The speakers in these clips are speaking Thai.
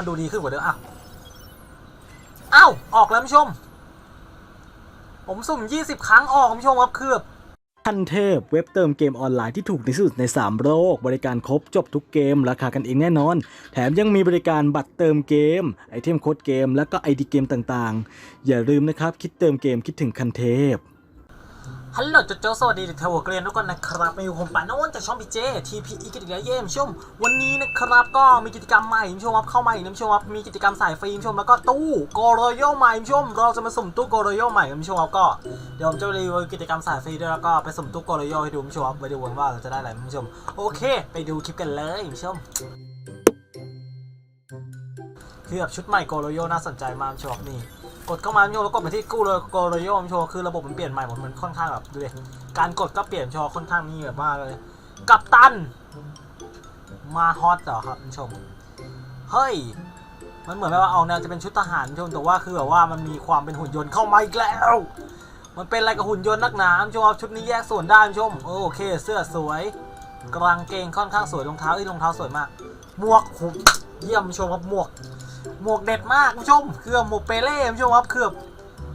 มันดูดีขึ้นกว่าเดิมอะอ้าว ออกแล้วผู้ชม ผมสุ่ม 20 ครั้งออกผู้ชมครับคือทันเทพเว็บเติมเกมออนไลน์ที่ถูกที่สุดใน 3 โลก บริการครบจบทุกเกม ราคากันเองแน่นอน แถมยังมีบริการบัตรเติมเกม ไอเทมโค้ดเกม และก็ไอดีเกมต่างๆ อย่าลืมนะครับ คิดเติมเกมคิดถึงคันเทพ ฮัลโหลจุดโจสวัสดีเด็กเทวเกรียนทุกคนนะครับมาอยู่ผมปานนท์จากช่องพีเจทีพีอีกิจกรรมเยี่ยมชม วันนี้นะครับก็มีกิจกรรมใหม่ผู้ชมครับเข้ามาอีกนะชมครับมีกิจกรรมสายฟรีคุณผู้ชมแล้วก็ตู้โกโรโยใหม่ผู้ชม เราจะมาสุ่มตู้โกโรโยใหม่ผู้ชมครับก็เดี๋ยวผมจะรีวิวกิจกรรมสายฟรีด้วยแล้วก็ไปสุ่มตู้โกโรโยให้ดูผู้ชมครับไปดูกันว่าเราจะได้อะไรผู้ชมโอเค ไปดูคลิปกันเลยผู้ชมคือแบบชุดใหม่โกโรโยน่าสนใจมากผู้ชมนี่ กดเข้ามาโยแล้วกดไปที่กู้เลยโกโรโยมโชว์คือระบบมันเปลี่ยนใหม่หมดมันค่อนข้างแบบดูดิการกดก็เปลี่ยนโชว์ค่อนข้างนี่แบบมากเลยกับตัน มาฮอตเหรอครับคุณผู้ชม เฮ้ย มันเหมือนแบบว่าเอาแนวจะเป็นชุดทหารผู้ชมแต่ว่าคือแบบว่ามันมีความเป็นหุ่นยนต์เข้ามาอีกแล้ว มันเป็นอะไรกับหุ่นยนต์นักหนาคุณผู้ชมชุดนี้แยกส่วนได้คุณผู้ชมโอเค เสื้อสวยกางเกงค่อนข้างสวยรองเท้าอ้ยรองเท้าสวยมาก หมวกผมเยี่ยมคุณผู้ชมครับหมวก หมวกเด็ดมากคุณผู้ชมเครือหมวกเปเล่คุณผู้ชมครับเครือ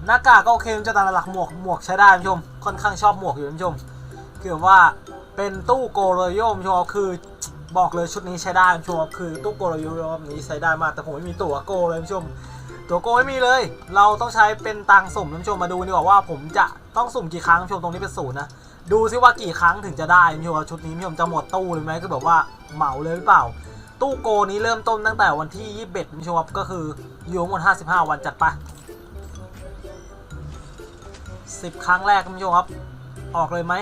หน้ากากก็โอเคมันจะตามหลักหมวกหมวกใช้ได้คุณผู้ชม ค่อนข้างชอบหมวกอยู่คุณผู้ชมคือว่าเป็นตู้โกโรโยคุณผู้ชมครับคือบอกเลยชุดนี้ใช้ได้คุณผู้ชมครับคือตู้โกโรโยมนี้ใช้ได้มากแต่ผมไม่มีตั๋วโกเลยคุณผู้ชมตัวโกไม่มีเลย เราต้องใช้เป็นตังสุ่มคุณผู้ชมมาดูดีกว่าว่าผมจะต้องสุ่มกี่ครั้งคุณชมตรงนี้เป็นศูนย์นะ ดูซิว่ากี่ครั้งถึงจะได้คุณผู้ชมว่าชุดนี้คุณผู้ชมจะหมดตู้เลยไมคือแบบว่าเหมาเลยหรือเปล่า ตู้โกนี้เริ่มต้นตั้งแต่วันที่ 21คุณผู้ชมครับก็คืออยู่ทั้งหมด 55 วันจัดไป 10 ครั้งแรกคุณผู้ชมครับออกเลยไหม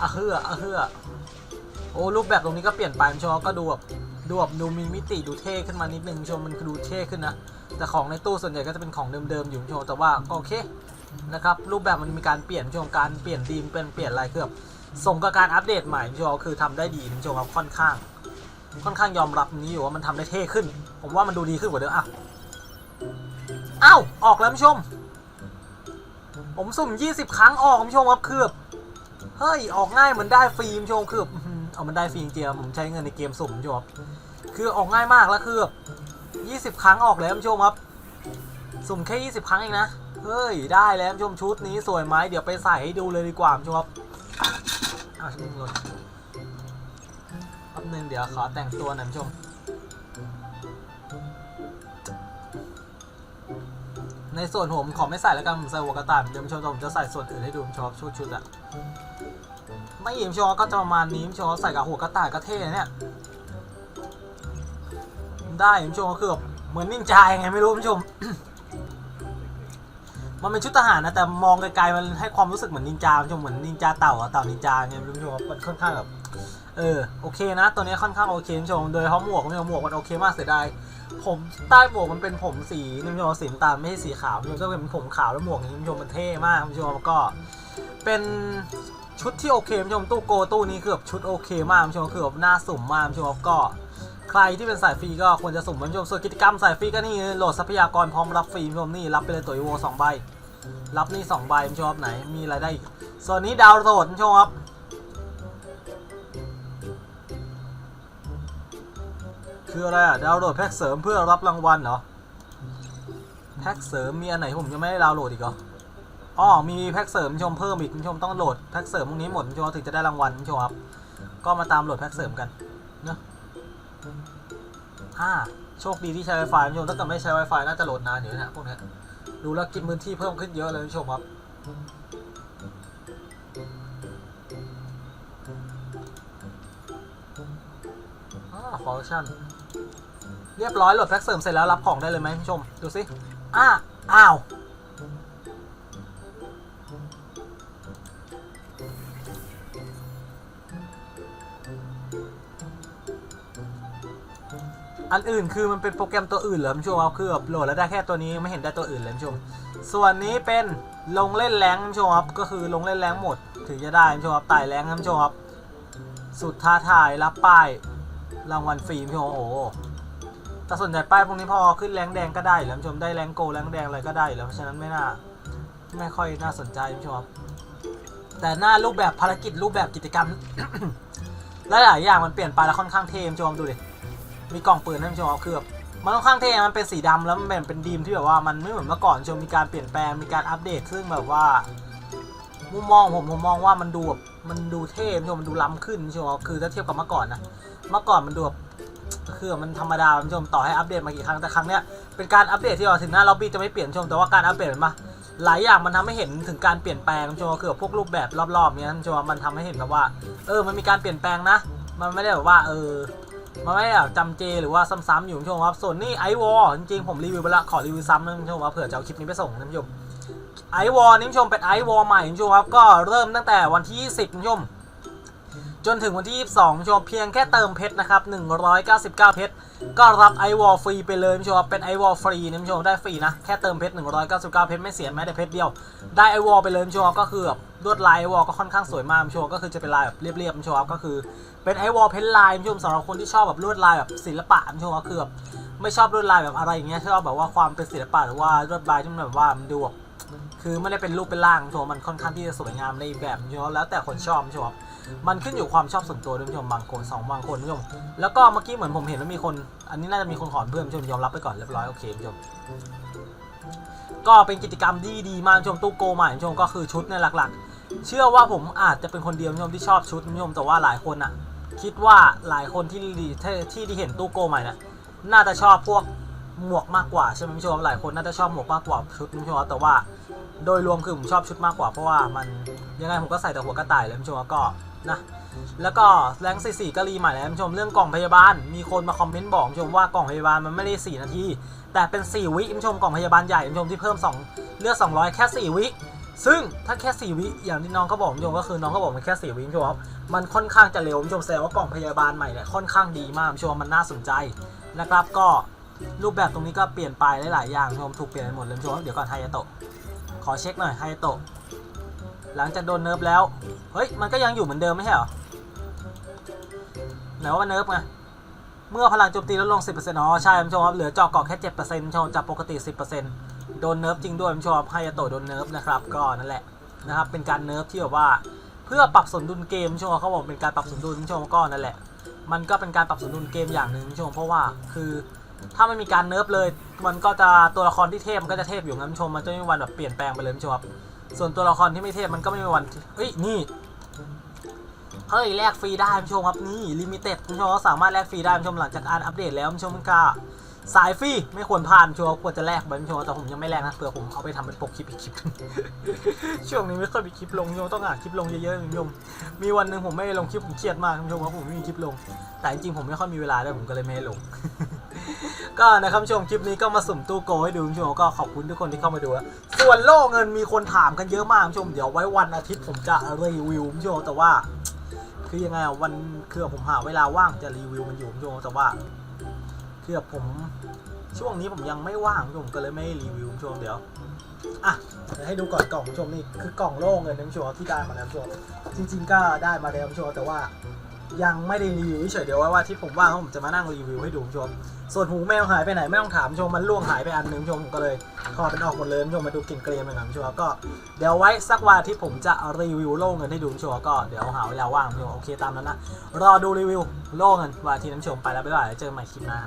อะเฮืออะเฮือโอ้รูปแบบตรงนี้ก็เปลี่ยนไปคุณผู้ชมก็ดูแบบดูแบบดูมีมิติดูเท่ขึ้นมานิดนึงคุณผู้ชมมันดูเท่ขึ้นนะ แต่ของในตู้ส่วนใหญ่ก็จะเป็นของเดิมๆอยู่คุณผู้ชมแต่ว่าก็โอเคนะครับรูปแบบมันมีการเปลี่ยนคุณผู้ชมการเปลี่ยนธีมเป็นเปลี่ยนอะไรคือแบบ ส่งกับการอัปเดตใหม่คุณผู้ชมคือทำได้ดีคุณผู้ชมครับค่อนข้าง ค่อนข้างยอมรับนี้อยู่ว่ามันทำได้เท่ขึ้น ผมว่ามันดูดีขึ้นกว่าเดิมอะอ้าวออกแล้วผู้ชม ผมสุ่ม 20 ครั้งออกผู้ชมครับคือเฮ้ยออกง่ายเหมือนได้ฟรีผู้ชมคือแบเอามันได้ฟรีจริงๆผมใช้เงินในเกมสุ่มคุณผู้ชมครับคือออกง่ายมากแล้วคือ 20 ครั้งออกแล้วคุณผู้ชมครับสุ่มแค่ 20 ครั้งเองนะ เฮ้ย ได้แล้วผู้ชมชุดนี้สวยไหม เดี๋ยวไปใส่ให้ดูเลยดีกว่าผู้ชมครับ อ้าวชิงหล่นแป๊บนึงเดี๋ยวขอแต่งตัวหน่อยชมในส่วนผมขอไม่ใส่แล้วกันผมใส่หัวกระต่ายเดี๋ยวชมผมจะใส่ส่วนอื่นให้ดูผู้ชมชุดชุดอะไม่ยิมชมก็จะประมาณนี้มชมใส่กับหัวกระต่ายก็เท่เนี่ยได้ผู้ชมก็คือแบบเหมือนนินจายไงไม่รู้ผู้ชม มันเป็นชุดทหารนะแต่มองไกลๆมันให้ความรู้สึกเหมือนนินจาคุณผู้ชมเหมือนนินจาเต่าอะเต่านินจาเนี่ยคุณผู้ชมมันค่อนข้างแบบเออโอเคนะ ตัวนี้ค่อนข้างโอเคคุณผู้ชมโดยเฉพาหมวกคุณผู้ชมหมวกมันโอเคมากเสียดายผมใต้หมวกมันเป็นผมสีคุณผู้ชมสีน้ำตาลไม่ใช่สีขาวคุณผู้ชมก็เป็นผมขาวแล้วหมวกนี้คุณผู้ชมมันเท่มากคุณผู้ชมแล้วก็เป็นชุดที่โอเคคุณผู้ชมตู้โกตู้นี้คือแบบชุดโอเคมากคุณผู้ชมคือแบบน่าสุ่มมากคุณผู้ชมก็ ใครที่เป็นสายฟรีก็ควรจะสุ่มคุณผู้ชมส่วนกิจกรรมสายฟรีก็นี่โหลดทรัพยากรพร้อมรับฟรีคุณผู้ชมนี่รับไปเลยตัวอีโวสองใบ รับนี่สองใบคุณผู้ชมครับไหนมีอะไรได้อีกส่วนนี้ดาวโหลดคุณผู้ชมครับคืออะไรอะดาวน์โหลดแพ็กเสริมเพื่อรับรางวัลเหรอแพ็กเสริมมีอันไหนผมยังไม่ได้ดาวน์โหลดอีกเหรออ๋อมีแพ็กเสริมคุณผู้ชมเพิ่มอีกคุณผู้ชมต้องโหลดแพ็กเสริมพวกนี้หมดคุณผู้ชมถึงจะได้รางวัลคุณผู้ชมครับก็มาตามโหลดแพ็กเสริมกันเนอะ อ่าโชคดีที่ใช้ Wi-Fi คุณผู้ชมถ้าเกิดไม่ใช้ Wi-Fi น่าจะโหลดนานอยู่นะพวกเนี้ยดูแล้วกินพื้นที่เพิ่มขึ้นเยอะเลยคุณผู้ชมครับอาฟอร์ชั่นเรียบร้อยโหลดแพ็กเสริมเสร็จแล้วรับของได้เลยไหมคุณผู้ชม ดูสิอ้าอ้าว อันอื่นคือมันเป็นโปรแกรมตัวอื่นเหรอคุณผู้ชมครับคือแบบโหลดแล้วได้แค่ตัวนี้ไม่เห็นได้ตัวอื่นเลยคุณผู้ชม ส่วนนี้เป็นลงเล่นแรงคุณผู้ชมครับก็คือลงเล่นแรงหมดถึงจะได้คุณผู้ชมครับไต่แรงคุณผู้ชมครับสุดท้าทายรับป้ายรางวัลฟรีคุณผู้ชมโอ้โหแต่ส่วนใหญ่ป้ายพวกนี้พอขึ้นแรงแดงก็ได้แล้วคุณผู้ชมได้แรงโกแรงแดงอะไรก็ได้แล้วเพราะฉะนั้นไม่น่าไม่ค่อยน่าสนใจคุณผู้ชมครับแต่หน้ารูปแบบภารกิจรูปแบบกิจกรรมและหลายอย่างมันเปลี่ยนไปแล้วค่อนข้างเท่คุณผู้ชมดูดิ มีกล่องปืนให้ผู้ชมครับคือแบบมันค่อนข้างเท่มันเป็นสีดำแล้วมันเป็นเป็นดีมที่แบบว่ามันไม่เหมือนเมื่อก่อนชมมีการเปลี่ยนแปลงมีการอัปเดตซึ่งแบบว่า มุมมองผมผมมองว่ามันดูแบบมันดูเท่ชมมันดูล้ำขึ้นชมครับคือถ้าเทียบกับเมื่อก่อนนะเมื่อก่อนมันดูแบบคือมันธรรมดาผู้ชมต่อให้อัปเดตมากี่ครั้งแต่ครั้งเนี้ยเป็นการอัปเดตที่เราถึงหน้าล็อบบี้จะไม่เปลี่ยนชมแต่ว่าการอัปเดตมาหลายอย่างมันทำให้เห็นถึงการเปลี่ยนแปลงผู้ชมคือแบบพวกรูปแบบรอบๆเนี้ยผู้ชมมันทำให้เห็นแบบว่า เออ มันมีการเปลี่ยนแปลงนะ มันไม่ได้แบบว่า เออ มันไม่ได้แบบจำเจหรือว่าซ้ำๆอยู่คุณผู้ชมครับ ส่วนนี่ไอวอลจริงๆ ผมรีวิวไปละขอรีวิวซ้ำนะคุณผู้ชมครับเผื่อจะเอาคลิปนี้ไปส่งนะคุณผู้ชมไอวอลนี่คุณผู้ชมเป็นไอวอลใหม่คุณผู้ชมครับก็เริ่มตั้งแต่วันที่20คุณผู้ชม จนถึงวันที่ 22ผู้ชมเพียงแค่เติมเพชรนะครับ 199 เพชร ก็รับไอวอลฟรีไปเลยผู้ชมเป็นไอวอลฟรีนะผู้ชมได้ฟรีนะ แค่เติมเพชร 199 เพชรไม่เสียแม้แต่เพชรเดียว ได้ไอวอลไปเลยผู้ชมก็คือแบบลวดลายไอวอลก็ค่อนข้างสวยมากผู้ชมก็คือจะเป็นลายแบบเรียบๆผู้ชมก็คือ เป็นไอวอลเพนลายผู้ชมสำหรับคนที่ชอบแบบลวดลายแบบศิลปะผู้ชมก็คือแบบไม่ชอบลวดลายแบบอะไรอย่างเงี้ยชอบแบบว่าความเป็นศิลปะหรือว่าลวดลายที่มันแบบว่ามันดูแบบ คือไม่ได้เป็นรูปเป็นร่างคุณผู้ชมมันค่อนข้างที่จะสวยงามในแบบคุณผู้ชมแล้วแต่คนชอบชมครับมันขึ้นอยู่ความชอบส่วนตัวด้วยคุณผู้ชมบางคนสองบางคนคุณผู้ชมแล้วก็เมื่อกี้เหมือนผมเห็นว่ามีคน อันนี้น่าจะมีคนขอเพื่อนคุณผู้ชมยอมรับไปก่อนเรียบร้อยโอเคคุณผู้ชมก็เป็นกิจกรรมที่ดีมากคุณผู้ชมตู้โกใหม่คุณผู้ชมก็คือชุดในยหลัก ๆ เชื่อว่าผมอาจจะเป็นคนเดียวคุณผู้ชมที่ชอบชุดคุณผู้ชมแต่ว่าหลายคนอะ คิดว่าหลายคนที่ที่ที่ที่เห็นตู้โกใหม่น่ะน่าจะชอบพวก หมวกมากกว่าใช่ไหมคุณผู้ชมหลายคนน่าจะชอบหมวกมากกว่าชุดคุณผู้ชมแต่ว่าโดยรวมคือผมชอบชุดมากกว่าเพราะว่ามันยังไงผมก็ใส่แต่หัวกระต่ายเลยคุณผู้ชมก็นะแล้วก็แรงสี่สี่ก็รีใหม่แล้วคุณผู้ชมเรื่องกล่องพยาบาลมีคนมาคอมเมนต์บอกคุณผู้ชมว่ากล่องพยาบาลมันไม่ได้ 4 นาที แต่เป็น 4 วิคุณผู้ชมกล่องพยาบาลใหญ่คุณผู้ชมที่เพิ่ม 2 เลือด200 แค่ 4 วิซึ่งถ้าแค่ 4 วิอย่างที่น้องเขาบอกคุณผู้ชมก็คือน้องเขาบอกมันแค่ 4 วิคุณผู้ชมมันค่อนข้างจะเร็วคุณผู้ชมแสดงว่ากล่องพยาบาลใหม่เนี่ยค่อนข้างดีมากคุณผู้ชมมันน่าสนใจนะครับก็ รูปแบบตรงนี้ก็เปลี่ยนไปหลายๆอย่างชมถูกเปลี่ยนไปหมดเลยชมเดี๋ยวก่อนไฮยาโตะขอเช็คหน่อยไฮยาโตะหลังจากโดนเนิร์ฟแล้ว เฮ้ย มันก็ยังอยู่เหมือนเดิมไม่ใช่หรอไหนว่าเนิร์ฟไงเมื่อพลังโจมตีลดลง 10%อ๋อใช่คุณผู้ชมครับเหลือจาะเกาะแค่7%คุณชมจากปกติ 10%โดนเนิร์ฟจริงด้วยคุณผู้ชมครับไฮยาโตะโดนเนิร์ฟนะครับก็นั่นแหละนะครับเป็นการเนิร์ฟที่แบบว่าเพื่อปรับสมดุลเกมคุณผู้ชมเขาบอกเป็นการปรับสมดุลคุณผู้ชมก็นั่นแหละ มันก็เป็นการปรับสมดุลเกมอย่างหนึ่งคุณชมเพราะว่าคือ ถ้าไม่มีการเนิร์ฟเลย มันก็จะตัวละครที่เทพมันก็จะเทพอยู่งั้นชม มันจะไม่มีวันแบบเปลี่ยนแปลงไปเลยชมครับ ส่วนตัวละครที่ไม่เทพมันก็ไม่มีวันเฮ้ยนี่เฮ้ยแลกฟรีได้ผู้ชมครับนี่ลิมิเต็ดคุณผู้ชมก็สามารถแลกฟรีได้ผู้ชมหลังจากการอัปเดตแล้วผู้ชมก็สายฟรีไม่ควรพลาดผู้ชมควรจะแลกไปผู้ชมแต่ผมยังไม่แลกนะเผื่อผมเอาไปทำเป็นปกคลิปอีกคลิปช่วงนี้ไม่ค่อยมีคลิปลงผู้ชมต้องหาคลิปลงเยอะๆผู้ชมมีวันหนึ่งผมไม่ลงคลิปผมเครียดมากผู้ชมครับผมไม่มีคลิปลง แต่จริงๆผมไม่ค่อยมีเวลาด้วยผมก็เลยไม่ลง ก็นะครับชมคลิปนี้ก็มาสุ่มตู้โกให้ดูชมก็ขอบคุณทุกคนที่เข้ามาดูส่วนโล่เงินมีคนถามกันเยอะมากชมเดี๋ยวไว้วันอาทิตย์ผมจะรีวิวชมแต่ว่า คือยังไงวันคือผมหาเวลาว่างจะรีวิวมันอยู่ชมแต่ว่าคือผมช่วงนี้ผมยังไม่ว่างคุณผู้ชมก็เลยไม่รีวิวชมเดี๋ยวอะเดี๋ยวให้ดูก่อนกล่องชมนี่คือกล่องโล่เงินนะชมที่ได้มาแล้วชมจริง ๆ ก็ได้มาแล้วชมแต่ว่า ยังไม่ได้รีวิวเฉยเดี๋ยวไว้ว่าที่ผมว่างผมจะมานั่งรีวิวให้ดูชม ส่วนหูแมวหายไปไหนไม่ต้องถามชมมันล่วงหายไปอันหนึงชมก็เลยถอดมันออกหมดเลยชมมาดูกลิ่นเกรียมหน่อยนะคุณผู้ชมก็เดี๋ยวไว้สักวันที่ผมจะรีวิวโล่เงินให้ดูชมก็เดี๋ยวหาเวลาว่างชมโอเคตามนั้นนะรอดูรีวิวโล่เงินวันอาที่น้ำชมไปแล้วบ๊ายบายแล้วเจอกันใหม่คลิปหน้า